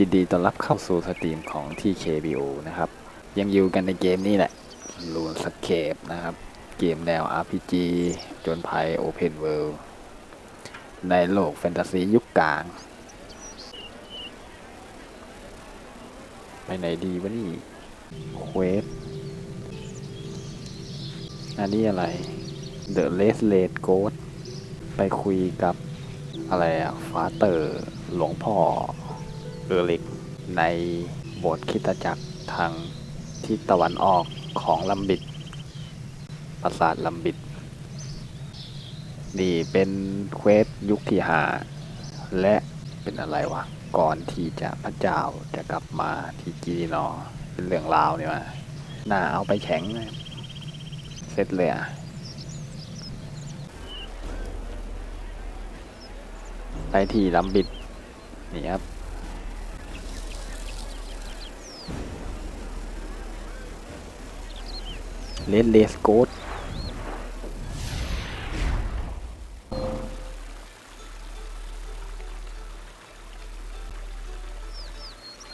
ยินดีต้อนรับเข้าสู่สตรีมของ TKBO นะครับ ยังอยู่กันในเกมนี้แหละลูนสเคปนะครับ เกมแนว RPG จนภัย Open World ในโลกแฟนตาซียุคกลาง ไปไหนดีวะนี่เควสอันนี้อะไร The l e s l a t Ghost ไปคุยกับอะไรอะฟาเตอร์หลวงพ่อ เออร์ลิกในโบสถ์คริดตจักรทางทิศตะวันออกของลัมบิดปราสาทลัมบิด นี่เป็นเควสยุคที่หาและเป็นอะไรวะ ก่อนที่จะพระเจ้าจะกลับมาที่กีรีนอเป็นเรื่องราวนี่วะน่าเอาไปแข็งเลยเสร็จเลยอะไปที่ลัมบิดนี่ครับ เลนเลสโกด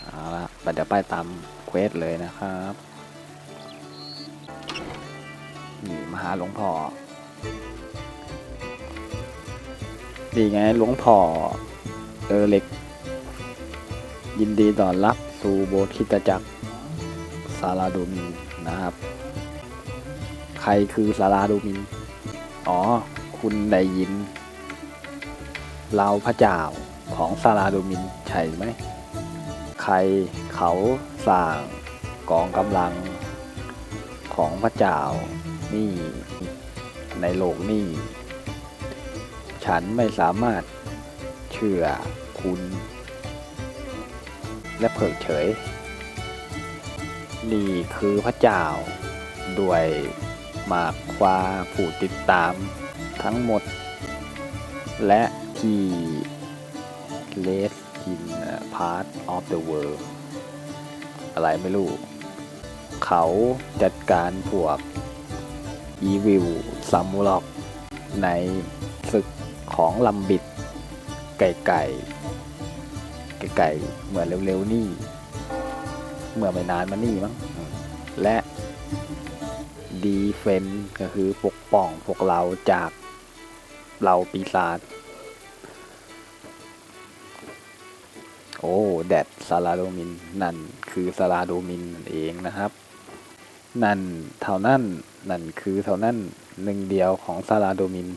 เอาละปเดี๋ยวไปตามเควสเลยนะครับนี่มาหาหลวงพ่อดีไงหลวงพ่อเออเล็ก ยินดีต้อนรับสู่โบสถ์คิตจักรซาลาโดมินนะครับ ใครคือซาลาโดมิน อ๋อ คุณได้ยิน เราพระเจ้าของซาลาโดมินใช่ไหม ใครเขาสร้างกองกำลังของพระเจ้านี่ในโลกนี่ฉันไม่สามารถเชื่อคุณ และเพิกเฉย นี่คือพระเจ้าด้วย มากควาผู้ติดตามทั้งหมด และที่ Less in part of the world อะไรไม่รู้ เขาจัดการพวก Evil ซัมมูล็อกในศึกของลัมบิด ไก่ไก่ไก่ๆเมื่อเร็วๆนี่ เมื่อไม่นานมานี่มั้งและ ดีเฟนก็คือปกป้องพวกเราจากเราปีศาจโอ้แดดซาลาโดมิน นั่นคือซาลาโดมินเองนะครับ นั่นเท่านั้นนั่นคือเท่านั้นหนึ่งเดียวของซาลาโดมิน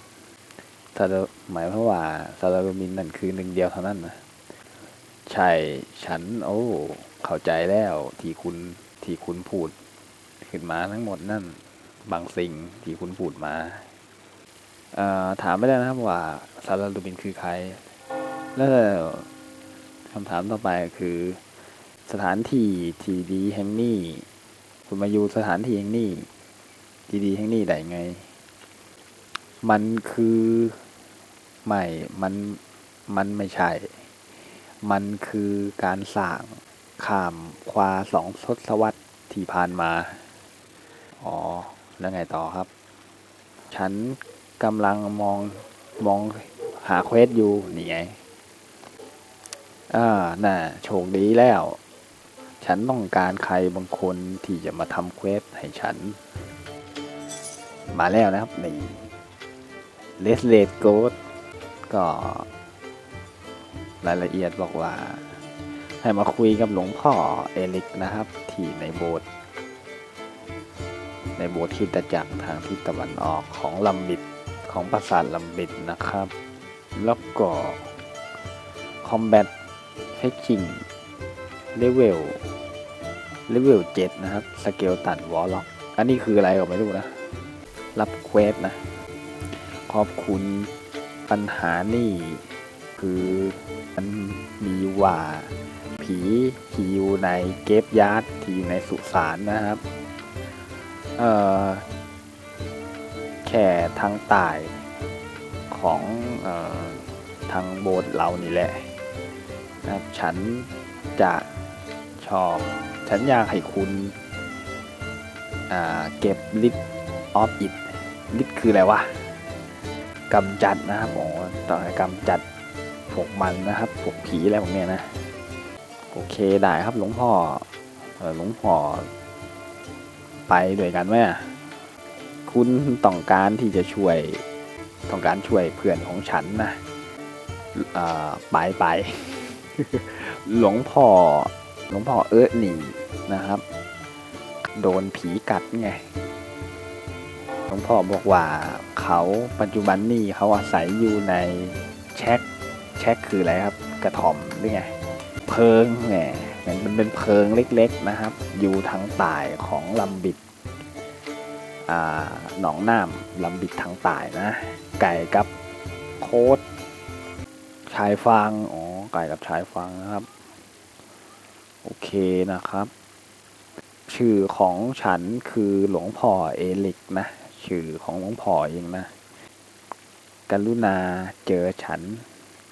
ซาลาหมายความว่าซาลาโดมินนั่นคือหนึ่งเดียวเท่านั้นนะใช่ฉัน โอ้เข้าใจแล้วที่คุณที่คุณพูดขึ้นมาทั้งหมดนั่น บางสิ่งที่คุณพูดมาถามไม่ได้นะครับว่าซาลาโดมินคือใคร แล้วคำถามต่อไปคือ สถานที่ที่ดีแห่งนี้ คุณมาอยู่สถานที่แห่งนี้ที่ดีแห่งนี้ได้ไง มันคือไม่มันมันไม่ใช่ มันคือการสร้างข้ามควาสองทศวรรษที่ผ่านมา อ๋อ แล้วไงต่อครับ ฉันกำลังมองมองหาเควสอยู่นี่ไงอ่าน่ะโชคดีแล้ว ฉันต้องการใครบางคนที่จะมาทำเควสให้ฉัน มาแล้วนะครับนี่เลสเลดโกดก็ รายละเอียดบอกว่า ให้มาคุยกับหลวงพ่อเอลิกนะครับ ที่ในโบสถ์ ในโบสถ์คิดจักรทางทิศตะวันออกของลัมบิดของปราสาทลัมบิดนะครับ แล้วก็ Combat Fetching Level Level 7นะครับสเกลตันวอลล็อกอันนี้คืออะไรก็ไม่รู้นะ รับเควสนะ ขอบคุณปัญหานี่ คือมันมีว่า ผีที่อยู่ในเกฟยาร์ดที่อยู่ในสุสานนะครับ เอ่อแค่ทางใต้ของออทางโบสถ์เรานี่แหละนะครับฉันจะชอบ ฉันอยากให้คุณเก็บลิทออฟอิดลิทคืออะไรวะกำจัดนะครับโอ้ต้อให้กำจัดพวกมันนะครับพวกผีอะไรพวกเนี้ยนะ โอเคได้ครับหลวงพ่อหลวงพ่อ ไปด้วยกันไหมอะคุณต้องการที่จะช่วยต้องการช่วยเพื่อนของฉันนะเอ่อไปไปหลวงพ่อหลวงพ่อเอิร์ธหนีนะครับ โดนผีกัดไงหลวงพ่อบอกว่าเขาปัจจุบันนี่เขาอาศัยอยู่ในแช็คแช็คคืออะไรครับ กระถ่อมหรือไง เพิงแห มันเป็นเพิงเล็กๆนะครับ อยู่ทางใต้ของลำบิดหนองน้ำลำบิดทางใต้นะ ไก่กับโคดชายฟางอ๋อไก่กับชายฟางนะครับ โอเคนะครับ ชื่อของฉันคือหลวงพ่อเอลิกนะ ชื่อของหลวงพ่อเองนะกรุณาเจอฉัน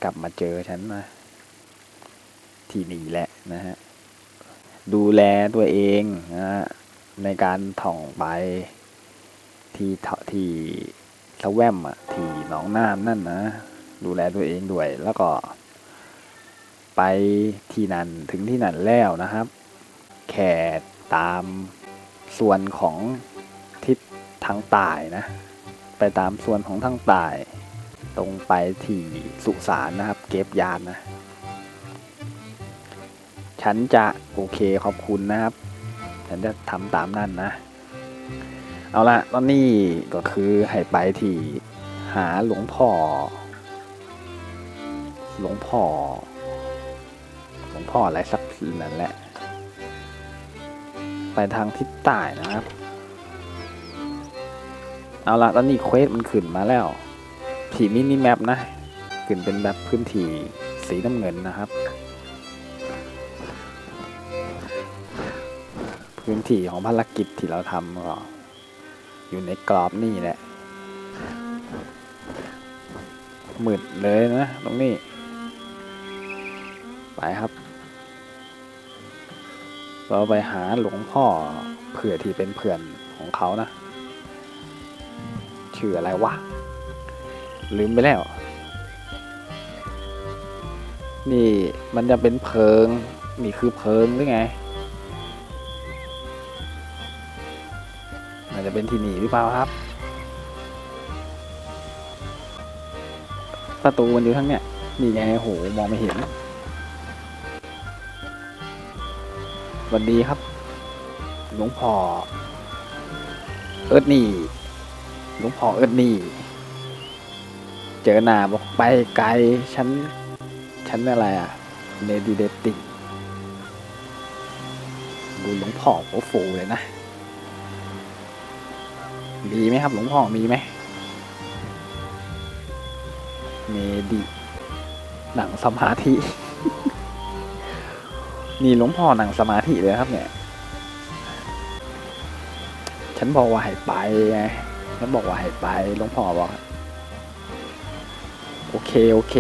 กลับมาเจอฉันนะที่นี่แหละ นะฮะดูแลตัวเองนะฮะในการท่องไปที่ที่สแวมอะที่หนองน้ำนั่นนะ ดูแลตัวเองด้วย แล้วก็ ไปที่นั่นถึงที่นั่นแล้วนะครับ แค่ตามส่วนของทิศทางใต้นะ ไปตามส่วนของทางใต้ตรงไปที่สุสานนะครับ เก็บยานนะ ฉันจะโอเคขอบคุณนะครับ ฉันจะทำตามนั่นนะ เอาละตอนนี้ก็คือให้ไปที่หาหลวงพ่อ หลวงพ่อ หลวงพ่ออะไรสักนั่นแหละ ไปทางทิศใต้นะครับเอาละตอนนี้เควสมันขึ้นมาแล้วผีมินิแมปนะ ขึ้นเป็นแบบพื้นที่สีน้ำเงินนะครับ พื้นที่ของภารกิจที่เราทำก็อยู่ในกรอบนี่แหละมืดเลยนะตรงนี้ ไปครับ เราไปหาหลวงพ่อเผื่อที่เป็นเพื่อนของเขานะ ชื่ออะไรวะ ลืมไปแล้ว นี่มันจะเป็นเพิง นี่คือเพิงหรือไง เป็นที่นี่หรือเปล่าครับประตูมันอยู่ทั้งเนี้ยนี่ไงโหมองไม่เห็นสวัสดีครับ หลวงพ่อเอิร์ดนี่ หลวงพ่อเอิร์ดนี่ เจอหน้าบอกไปไกลฉันฉันอะไรอะเนดิเดติดูหลวงพ่อโอ้โฟเลยนะ มีไหมครับ หลวงพ่อมีไหมเมดิหนังสมาธิ นี่หลวงพ่อหนังสมาธิเลยครับ เนี่ย ฉันบอกว่าให้ไปไงฉันบอกว่าให้ไปหลวงพ่อบอกโอเคโอเค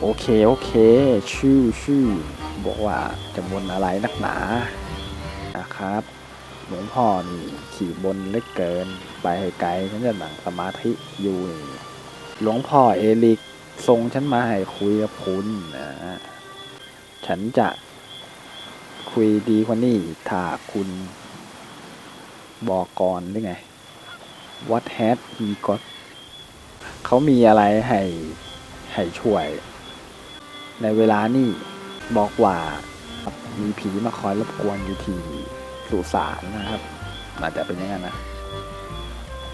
โอเคโอเค ชื่อชื่อบอกว่าจะบนอะไรนักหนานะครับ ลวงพ่อนี่ขี่บนเล็กเกิน ไปให้ไกลฉันจะหนังสมาธิอยู่นี่หลวงพ่อเอลิกทรงฉันมาให้คุยกับคุณนะฉันจะคุยดีกว่านี้ถ้าคุณบอกก่อนหรือไง What has he got เขามีอะไรให้ให้ช่วย ในเวลานี้บอกว่ามีผีมาคอยรบกวนอยู่ที่ สุสานนะครับอาจจะเป็นอย่างนั้นนะ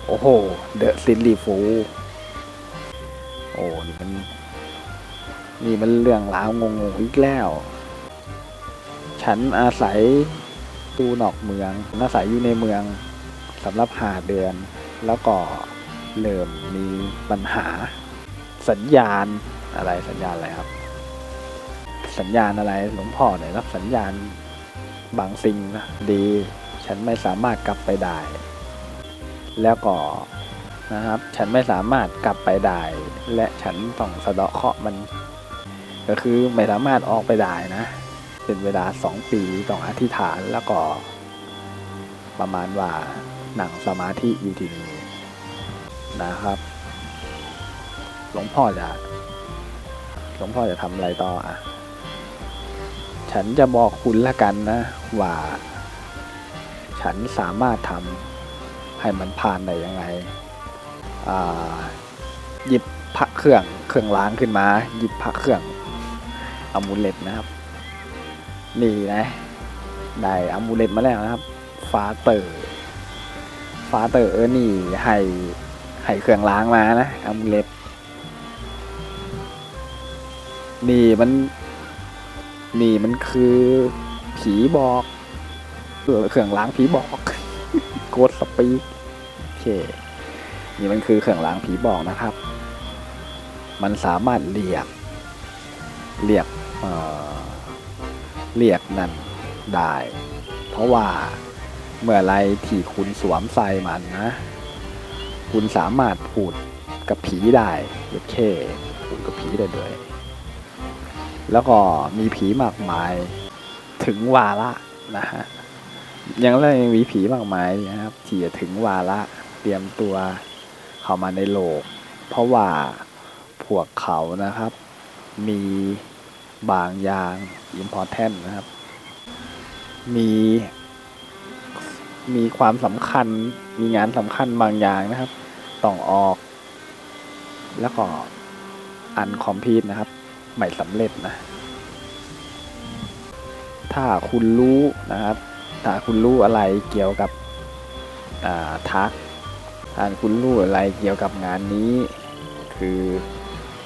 โอ้โห เดอะซิลลี่ฟูโอ้นี่มันนี่มันเรื่องราวงงๆอีกแล้ว ฉันอาศัยตูนอกเมืองอาศัยอยู่ในเมืองสำหรับหาเดือน แล้วก็เริ่มมีปัญหาสัญญาณอะไรสัญญาณอะไรครับ สัญญาณอะไรหลวงพ่อเนี่ยรับสัญญาณ บางสิ่งนะดีฉันไม่สามารถกลับไปได้ แล้วก็นะครับ ฉันไม่สามารถกลับไปได้ และฉันต้องสะเดาะเคราะมัน ก็คือไม่สามารถออกไปได้นะ เป็นเวลาสองปีต้องอธิษฐานแล้วก็ ประมาณว่าหนังสมาธิอยู่ที่นี่นะครับ หลวงพ่อจะ หลวงพ่อจะทำอะไรต่ออะ ฉันจะบอกคุณละกันนะว่า ฉันสามารถทำให้มันผ่านได้ยังไงหยิบพระเครื่องเครื่องล้างขึ้นมา หยิบพระเครื่องอามูเลตนะครับ นี่นะได้อามูเลตมาแล้วนะครับฟาเตอร์ฟาเตอร์เออนี่ให้ให้เครื่องล้างมานะอามูเลตนี่มัน นี่มันคือผีบอกเออเครื่องล้างผีบอกโกดสปีกโอเค นี่มันคือเครื่องล้างผีบอกนะครับ มันสามารถเรียก เรียกเอ่อเรียกนั่นได้ เพราะว่าเมื่อไรที่คุณสวมใส่มันนะ คุณสามารถพูดกับผีได้โอเคพูดกับผีได้ด้วย แล้วก็มีผีมากมายถึงวาระนะฮะยังเลยมีผีมากมายนะครับที่จะถึงวาระเตรียมตัวเข้ามาในโลก เพราะว่าพวกเขานะครับ มีบางอย่าง important นะครับ มีมีความสำคัญมีงานสำคัญบางอย่างนะครับ ต้องออก แล้วก็อันคอมพิวนะครับ ไม่สำเร็จนะ ถ้าคุณรู้นะครับ ถ้าคุณรู้อะไรเกี่ยวกับทักถ้าคุณรู้อะไรเกี่ยวกับงานนี้ คือ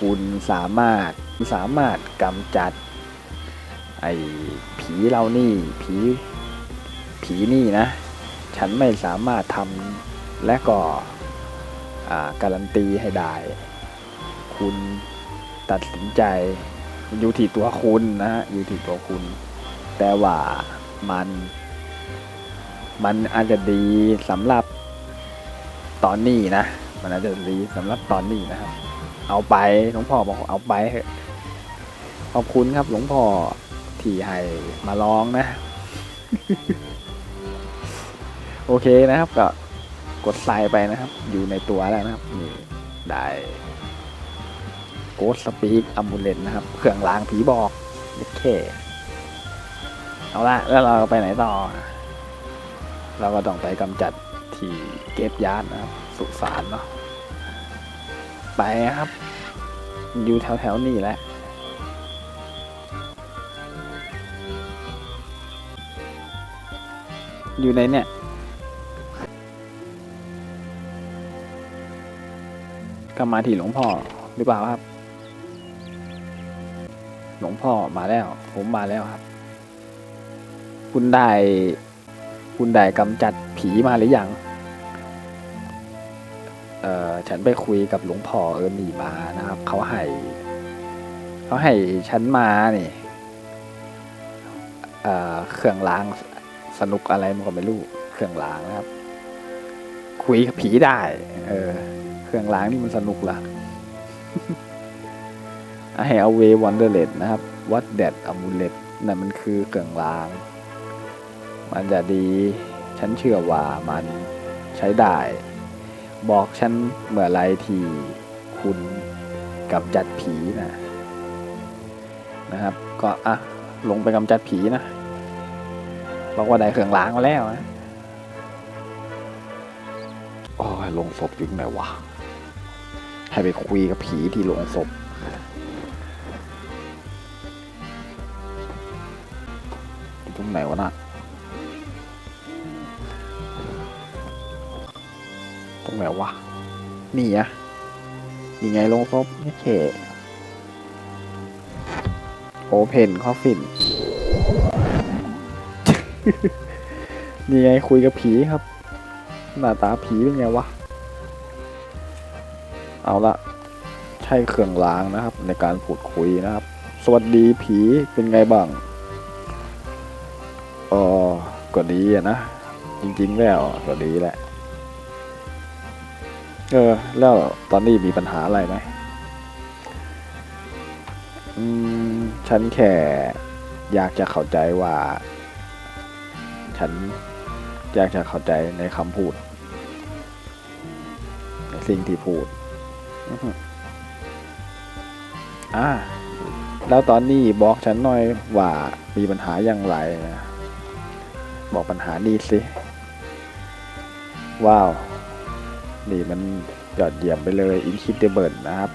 คุณสามารถสามารถกำจัด ไอ้ผีเรานี่ผีผีนี่นะ ฉันไม่สามารถทำและก็การันตีให้ได้ คุณ ตัดสินใจอยู่ที่ตัวคุณนะฮะอยู่ที่ตัวคุณ แต่ว่ามัน มันอาจจะดีสำหรับตอนนี้นะ มันอาจจะดีสำหรับตอนนี้นะครับ เอาไปหลวงพ่อบอกเอาไปขอบคุณครับหลวงพ่อที่ให้มาลองนะ โอเคนะครับก็กดใส่ไปนะครับ อยู่ในตัวแล้วนะครับนี่ได้ โกสปีกอัมบูเลนนะครับ เครื่องล้างผีบอกโอเคเอาละแล้วเราไปไหนต่อ เราก็ต้องไปกำจัดที่เก็บยานนะครับ สุสานเนาะไปครับ อยู่แถวแถวๆนี่แหละอยู่ในเนี่ยก็มาที่หลวงพ่อหรือเปล่าครับ หลวงพ่อมาแล้ว ผมมาแล้วครับ คุณได้ คุณได้กำจัดผีมาหรือยัง เอ่อ ฉันไปคุยกับหลวงพ่อเอิร์นี่มานะครับ เขาให้เขาให้ฉันมานี่เอ่อเครื่องล้างสนุกอะไรมันก็ไม่รู้ เครื่องล้างนะครับ คุยกับผีได้ เออ เครื่องล้างนี่มันสนุกละ ให้เอาเววันเดอร์เลดนะครับวัดแดดอมูเลตนั่นมันคือเครื่องลาง มันจะดี ฉันเชื่อว่ามันใช้ได้ บอกฉันเมื่อไรที่คุณกำจัดผีนะนะครับ ก็อะลงไปกำจัดผีนะบอกว่าได้เครื่องล้างมาแล้วนะโอ้ยลงศพอยู่ไหนวะให้ไปคุยกับผีที่ลงศพ ไหนวะน่ะตรงไหนวะ นี่อะนี่ไงลงศพนี่เขโอเพนคอฟฟินนี่ไงคุยกับผีครับ หน้าตาผีเป็นไงวะ เอาละใช้เครื่องล้างนะครับ ในการพูดคุยนะครับ สวัสดีผีเป็นไงบ้าง ก็ดีอะนะ จริง ๆ แล้วก็ดีแหละ เออ แล้วตอนนี้มีปัญหาอะไรไหมอืม ฉันแค่อยากจะเข้าใจว่า ฉันอยากจะเข้าใจในคำพูด ในสิ่งที่พูดอ่าแล้วตอนนี้บอกฉันหน่อยว่ามีปัญหาอย่างไรนะ บอกปัญหานี้สิ ว้าว นี่มันยอดเยี่ยมไปเลย Incredible นะครับ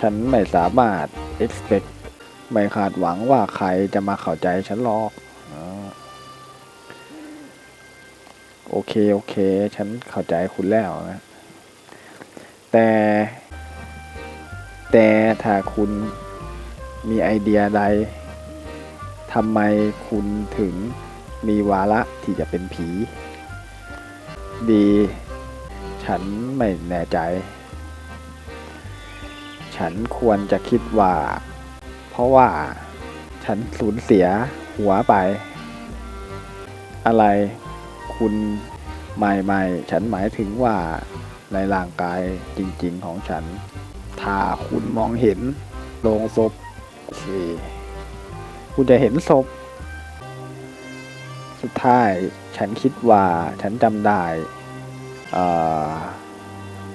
ฉันไม่สามารถ expect ไม่คาดหวังว่าใครจะมาเข้าใจฉันหรอกโอเค โอเค ฉันเข้าใจคุณแล้วนะ แต่ แต่ถ้าคุณมีไอเดียใด ทำไมคุณถึงมีวาระที่จะเป็นผี ดี ฉันไม่แน่ใจ ฉันควรจะคิดว่า เพราะว่าฉันสูญเสียหัวไป อะไรคุณไม่ไม่ฉันหมายถึงว่าในร่างกายจริง ๆของฉัน ถ้าคุณมองเห็นโลงศพสิ คุณจะเห็นศพ สุดท้ายฉันคิดว่าฉันจำได้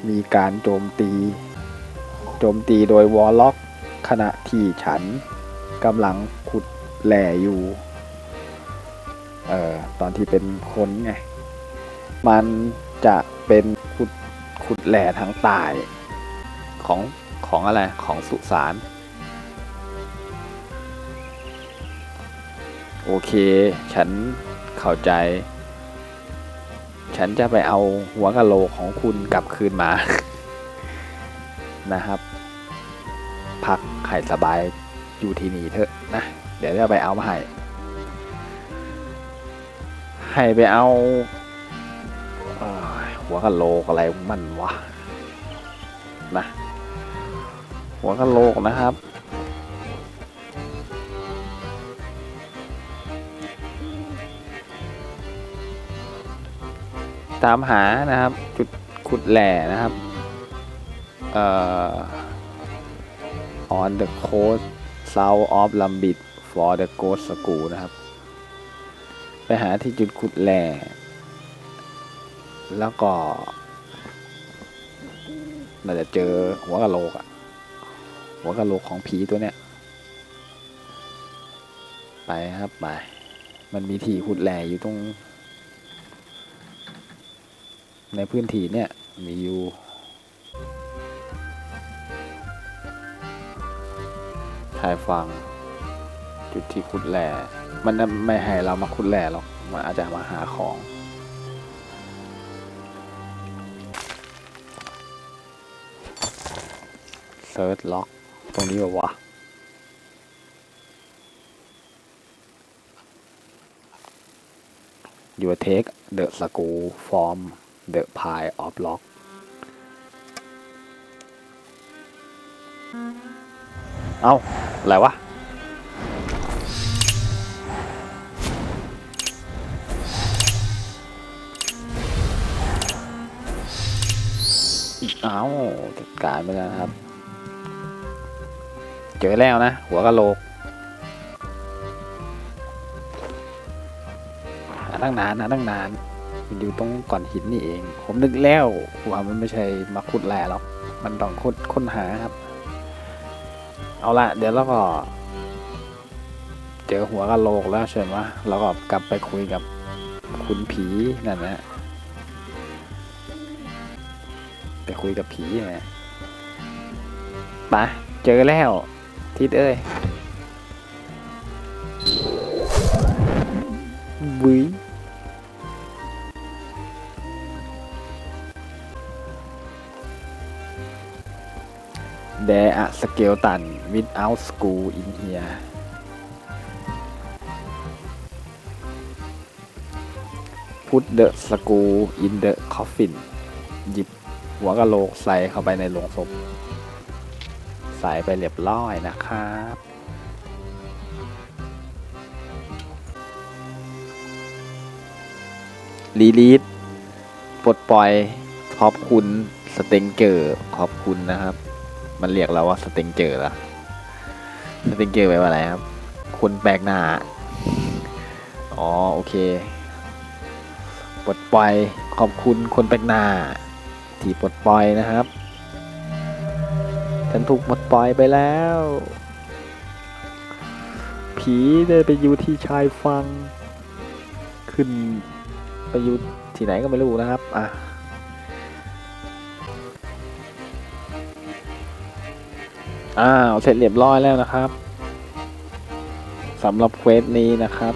มีการโจมตี โจมตีโดยวอลล็อก ขณะที่ฉันกำลังขุดแหล่อยู่เอ่อตอนที่เป็นคนไง มันจะเป็นขุดขุดแหล่ทางใต้ของของอะไรของสุสาน โอเค ฉันเข้าใจ ฉันจะไปเอาหัวกะโหลกของคุณกลับคืนมา นะครับ พักไข่สบายอยู่ที่นี่เถอะนะ เดี๋ยวจะไปเอามาให้ ให้ไปเอาหัวกะโหลกอะไรมันวะ นะ หัวกะโหลกนะครับ ตามหานะครับ จุดขุดแหล่นะครับเอ่อ on the coast south of Lambit for the ghost school นะครับ ไปหาที่จุดขุดแหล่แล้วก็น่าจะเจอหัวกะโหลกอะหัวกะโหลกของผีตัวเนี้ย ไปครับไป มันมีที่ขุดแหล่อยู่ตรง ในพื้นที่เนี่ยมีอยู่ชายฝั่งจุดที่ขุดแหล่มันไม่ให้เรามาขุดแหล่หรอกมันอาจจะมาหาของเซิร์ชล็อกตรงนี้แบบวะ You take the school from the pile of lock เอาอะไรวะ เอาจัดการไปแล้วครับ เจอแล้วนะ หัวกะโหลกหาตั้งนานหาตั้งนาน มันอยู่ตรงก่อนหินนี่เอง ผมนึกแล้วว่ามันไม่ใช่มาขุดแร่หรอกมันต้องค้นค้นหาครับ เอาละเดี๋ยวเราก็เจอหัวกะโหลกแล้วเชิญว่าเราก็กลับไปคุยกับคุณผีนั่นนะไปคุยกับผีนะไปเจอแล้วทิศเอ้ย บุยแดอะสเกลตัน without school in here พุท the school in the coffin หยิบหัวกะโหลกใส่เข้าไปในโลงศพ ใส่ไปเรียบร้อยนะครับลีลีดปลดปล่อยขอบคุณสเต็งเจอร์ขอบคุณนะครับ มันเรียกเราว่าสเต็งเจอร์ละสเต็งเจอร์แปลว่าอะไรครับ คนแปลกหน้า อ๋อโอเคปลดปล่อยขอบคุณคนแปลกหน้า ที่ปลดปล่อยนะครับ ฉันถูกหมดปล่อยไปแล้ว ผีได้ไปอยู่ที่ชายฟัง ขึ้นไปอยู่ที่ไหนก็ไม่รู้นะครับ อะ อ้าวเสร็จเรียบร้อยแล้วนะครับสำหรับเควสนี้นะครับ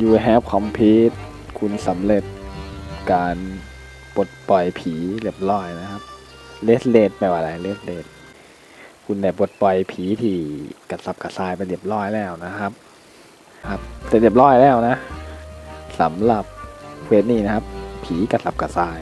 you have complete คุณสำเร็จการปลดปล่อยผีเรียบร้อยนะครับเลสเลดแปลว่าอะไรเลสเลดคุณได้ปลดปล่อยผีที่กระสับกระส่ายไปเรียบร้อยแล้วนะครับ ครับเสร็จเรียบร้อยแล้วนะสำหรับเควสนี้นะครับ ผีกระสับกระส่าย